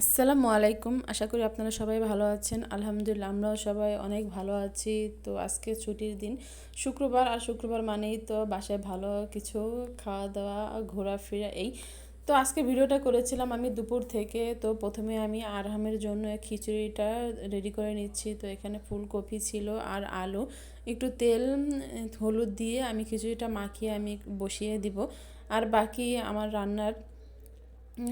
আসসালামু আলাইকুম। আশা করি আপনারা সবাই ভালো আছেন। আলহামদুলিল্লাহ, আমরাও সবাই অনেক ভালো আছি। তো আজকে ছুটির দিন। শুক্রবার, আর শুক্রবার মানেই তো বাসায় ভালো কিছু খাওয়া দাওয়া ঘোরাফেরা এই। তো আজকে ভিডিওটা করেছিলাম আমি দুপুর থেকে। তো প্রথমে আমি আরহামের জন্য খিচুড়িটা রেডি করে নিচ্ছি। তো এখানে ফুলকপি ছিল আর আলু। একটু তেল, হলুদ দিয়ে আমি খিচুড়িটা মাখিয়ে আমি বসিয়ে দিব। আর বাকি আমার রান্নার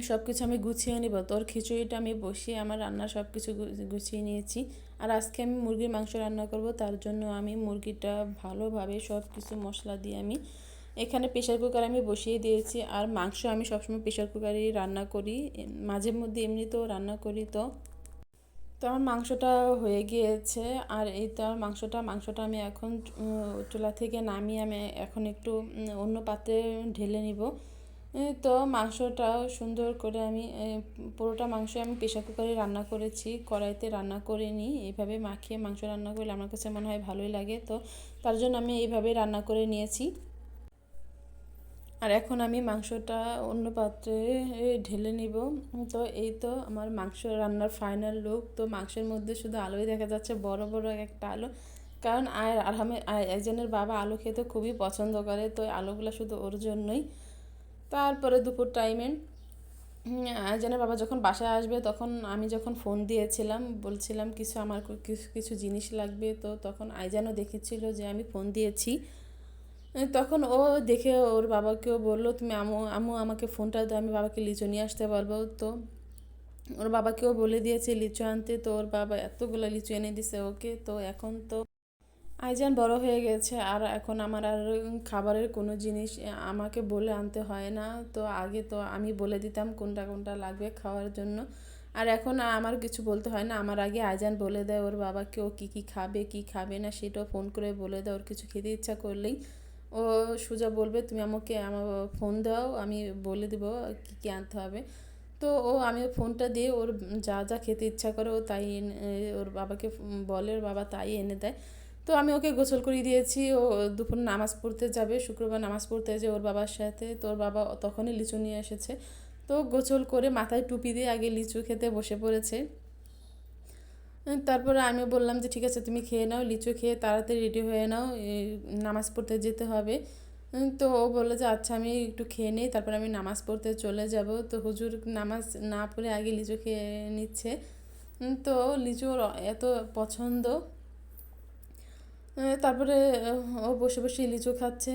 সব কিছু আমি গুছিয়ে নিব। তোর খিচুড়িটা আমি বসিয়ে, আমার রান্নার সব কিছু গুছিয়ে নিয়েছি। আর আজকে আমি মুরগির মাংস রান্না করব। তার জন্য আমি মুরগিটা ভালোভাবে সব কিছু মশলা দিয়ে আমি এখানে প্রেশার কুকার আমি বসিয়ে দিয়েছি। আর মাংস আমি সবসময় প্রেশার কুকারেই রান্না করি। মাঝে মধ্যে এমনিতেও রান্না করি তো। তো আমার মাংসটা হয়ে গিয়েছে। আর এই তো আমার মাংসটা মাংসটা আমি এখন চুলা থেকে নামিয়ে আমি এখন একটু অন্য পাত্রে ঢেলে নিব। তো মাংসটাও সুন্দর করে আমি পুরোটা মাংস আমি প্রেশার কুকারে রান্না করেছি, কড়াইতে রান্না করে নিই। এইভাবে মাখিয়ে মাংস রান্না করলে আমার কাছে মনে হয় ভালোই লাগে। তো তার জন্য আমি এইভাবে রান্না করে নিয়েছি। আর এখন আমি মাংসটা অন্য পাত্রে ঢেলে নিব। তো এই তো আমার মাংস রান্নার ফাইনাল লুক। তো মাংসের মধ্যে শুধু আলোই দেখা যাচ্ছে, বড় বড় একটা আলো। কারণ আর আরহামে একজনের বাবা আলু খেতে খুবই পছন্দ করে। তো আলুগুলো শুধু ওর জন্যই। তারপরে দুপুর টাইমে আইজানের বাবা যখন বাসায় আসবে তখন আমি যখন ফোন দিয়েছিলাম, বলছিলাম কিছু আমার কিছু কিছু জিনিস লাগবে, তো তখন আইজানও দেখেছিল যে আমি ফোন দিয়েছি। তখন ও দেখে ওর বাবাকেও বলল, তুমি আমু আমু আমাকে ফোনটা দাও, আমি বাবাকে লিচু নিয়ে আসতে পারব। তো ওর বাবাকেও বলে দিয়েছে লিচু আনতে, তো ওর বাবা এতগুলো লিচু এনে দিছে ওকে, তো এখন তো আইজান বড় হয়ে গেছে আর এখন আমার আর খাবারের কোনো জিনিস আমাকে বলে আনতে হয় না। তো আগে তো আমি বলে দিতাম কোনটা কোনটা লাগবে খাওয়ার জন্য। আর এখন আমার কিছু বলতে হয় না। আমার আগে আইজান বলে দেয় ওর বাবাকে ও কী কী খাবে কী খাবে না সেটাও ফোন করে বলে দেয়। ওর কিছু খেতে ইচ্ছা করলেই ও সোজা বলবে, তুমি আমাকে আমার ফোন দাও, আমি বলে দেবো কী কী আনতে হবে। তো ও আমি ফোনটা দিয়ে ওর যা যা খেতে ইচ্ছা করে ও তাই ওর বাবাকে বলে, ওর বাবা তাই এনে দেয়। তো আমি ওকে গোসল করিয়ে দিয়েছি। ও দুপুর নামাজ পড়তে যাবে, শুক্রবার নামাজ পড়তে যে ওর বাবার সাথে। তো ওর বাবা তখনই লিচু নিয়ে এসেছে। তো গোসল করে মাথায় টুপি দিয়ে আগে লিচু খেতে বসে পড়েছে। তারপরে আমি বললাম যে, ঠিক আছে, তুমি খেয়ে নাও, লিচু খেয়ে তাড়াতাড়ি রেডি হয়ে নাও নামাজ পড়তে যেতে হবে। তো ও বলল যে আচ্ছা আমি একটু খেয়ে নিই, তারপর আমি নামাজ পড়তে চলে যাব। তো হুজুর নামাজ না পড়ে আগে লিচু খেয়ে নিচ্ছে। তো লিচু এত পছন্দ তারপরে ও বসে বসে লিচু খাচ্ছে।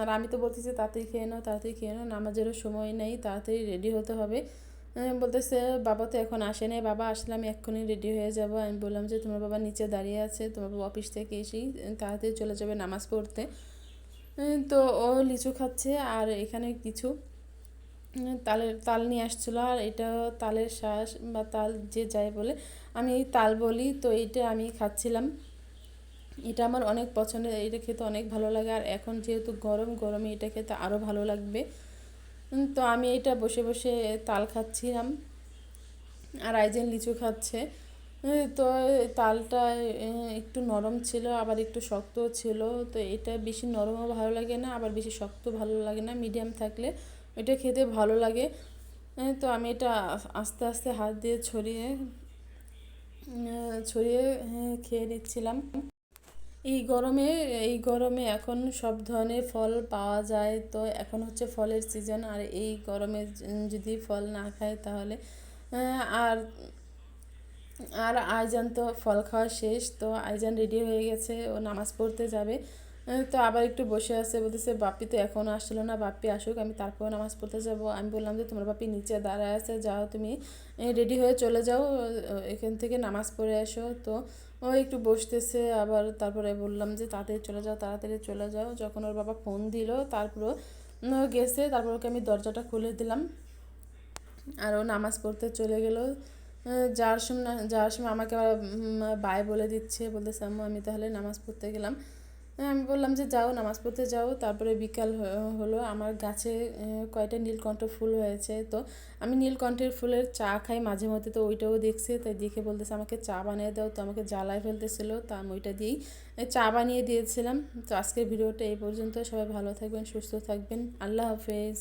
আর আমি তো বলতেছি তাড়াতাড়ি খেয়ে নাও, তাড়াতাড়ি খেয়ে নাও, নামাজেরও সময় নেই, তাড়াতাড়ি রেডি হতে হবে। বলতেছে, বাবা তো এখন আসে নাই, বাবা, আসলে আমি এক্ষুনি রেডি হয়ে যাব। আমি বললাম যে, তোমার বাবা নিচে দাঁড়িয়ে আছে, তোমার বাবা অফিস থেকে এসেই তাড়াতাড়ি চলে যাবে নামাজ পড়তে। তো ও লিচু খাচ্ছে, আর এখানে কিছু তালের, তাল নিয়ে আসছিল। আর এটা তালের শ্বাস বা তাল যে যায় বলে, আমি তাল বলি, তো এইটা আমি খাচ্ছিলাম। এটা আমার অনেক পছন্দের, এটা খেতে অনেক ভালো লাগে। আর এখন যেহেতু গরম, গরমে এটা খেতে আরও ভালো লাগবে। তো আমি এটা বসে বসে তাল খাচ্ছিলাম। আর আইজেন লিচু খাচ্ছে। তো তালটা একটু নরম ছিল, আবার একটু শক্তও ছিল। তো এটা বেশি নরমও ভালো লাগে না, আবার বেশি শক্ত ভালো লাগে না। মিডিয়াম থাকলে এটা খেতে ভালো লাগে। তো আমি এটা আস্তে আস্তে হাত দিয়ে ছড়িয়ে ছড়িয়ে খেয়ে নিচ্ছিলাম। এই গরমে এই গরমে এখন সব ধরনের ফল পাওয়া যায়। তো এখন হচ্ছে ফলের সিজন আর এই গরমে যদি ফল না খায় তাহলে আর আর আয়জান তো ফল খাওয়া শেষ, তো আয়জান রেডি হয়ে গেছে, ও নামাজ পড়তে যাবে। তো আবার একটু বসে আছে, বলতেছে বাপি তো এখনও আসলো না বাপি আসুক, আমি তারপর নামাজ পড়তে যাব। আমি বললাম যে, তোমার বাপি নিচে দাঁড়ায় আছে, যাও তুমি রেডি হয়ে চলে যাও এখান থেকে নামাজ পড়ে এসো। তো ও একটু বসতেছে, আবার তারপরে বললাম যে, তাড়াতাড়ি চলে যাও, তাড়াতাড়ি চলে যাও। যখন ওর বাবা ফোন দিল তারপর গেছে, তারপর ওকে আমি দরজাটা খুলে দিলাম। আর ও নামাজ পড়তে চলে গেল। যাওয়ার সময় যাওয়ার সময় আমাকে আবার বাই বলে দিচ্ছে, বলতেছে আমি তাহলে নামাজ পড়তে গেলাম। আমি বললাম যে যাও, নামাজ পড়তে যাও। তারপরে বিকাল হলো। আমার গাছে কয়টা নীলকণ্ঠ ফুল হয়েছে। তো আমি নীলকণ্ঠের ফুলের চা খাই। মাঝে মধ্যে তো ওইটাও দেখছে। তাই দেখে বলতেছে, আমাকে চা বানিয়ে দাও। তো আমাকে জ্বালায় ফেলতেছিল। তা আমি ওইটা দিয়েই চা বানিয়ে দিয়েছিলাম। তো আজকের ভিডিওটা এই পর্যন্ত। সবাই ভালো থাকবেন, সুস্থ থাকবেন। আল্লাহ হাফেজ।